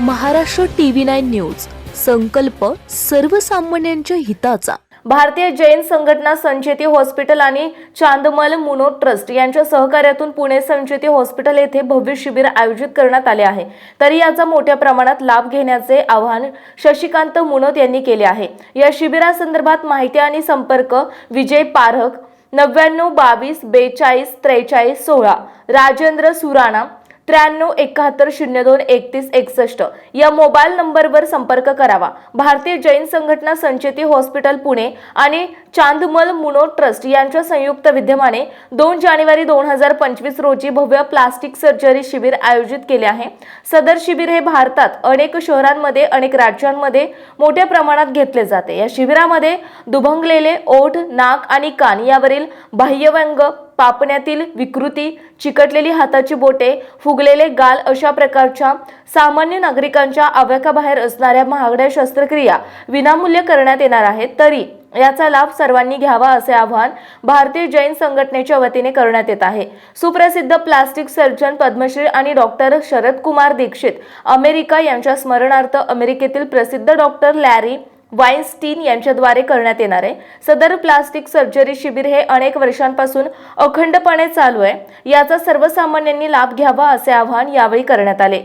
Maharashtra TV nine news. संकल्प सर्वसामान्यांच्या हिताचा. भारतीय जैन संघटना संचेती हॉस्पिटल आणि चांदमल मुनो ट्रस्ट यांच्या सहकार्यातून पुणे संचेती हॉस्पिटल येथे भव्य शिबिर आयोजित करण्यात आले आहे. तरी याचा मोठ्या प्रमाणात लाभ घेण्याचे आवाहन शशिकांत मुनोत यांनी केले आहे. या शिबिरासंदर्भात माहिती आणि संपर्क विजय पारख नव्याण्णव बावीस बेचाळीस त्रेचाळीस सोळा राजेंद्र सुराणा त्र्याण्णव एकाहत्तर शून्य दोन एकतीस एकसष्ट. या मोबाईल नंबरवर संपर्क करावा. भारतीय जैन संघटना संचेती हॉस्पिटल पुणे आणि चांदमल मुनो ट्रस्ट यांच्या संयुक्त विद्यमाने दोन जानेवारी दोन हजार पंचवीस रोजी भव्य प्लास्टिक सर्जरी शिबिर आयोजित केले आहे. सदर शिबिर हे भारतात अनेक शहरांमध्ये अनेक राज्यांमध्ये मोठ्या प्रमाणात घेतले जाते. या शिबिरामध्ये दुभंगलेले ओठ नाक आणि कान यावरील बाह्यव्यंग पापण्यातील विकृती चिकटलेली हाताची बोटे फुगलेले गाल अशा प्रकारच्या सामान्य नागरिकांच्या आव्याकाबाहेर असणाऱ्या महागड्या शस्त्रक्रिया विनामूल्य करण्यात येणार आहेत. तरी याचा लाभ सर्वांनी घ्यावा असे आवाहन भारतीय जैन संघटनेच्या वतीने करण्यात येत आहे. सुप्रसिद्ध प्लास्टिक सर्जन पद्मश्री आणि डॉक्टर शरद कुमार दीक्षित अमेरिका यांच्या स्मरणार्थ अमेरिकेतील प्रसिद्ध डॉक्टर लॅरी वाईन्स्टीन यांच्याद्वारे करण्यात येणार आहे. सदर प्लास्टिक सर्जरी शिबिर हे अनेक वर्षांपासून अखंडपणे चालू आहे. याचा सर्वसामान्यांनी लाभ घ्यावा असे आवाहन यावेळी करण्यात आले.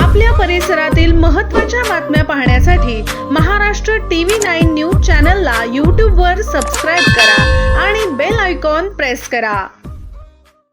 आपल्या परिसरातील महत्त्वाच्या बातम्या पाहण्यासाठी महाराष्ट्र टीव्ही नाईन न्यूज चॅनलला यूट्यूबवर सबस्क्राईब करा आणि बेल आयकॉन प्रेस करा.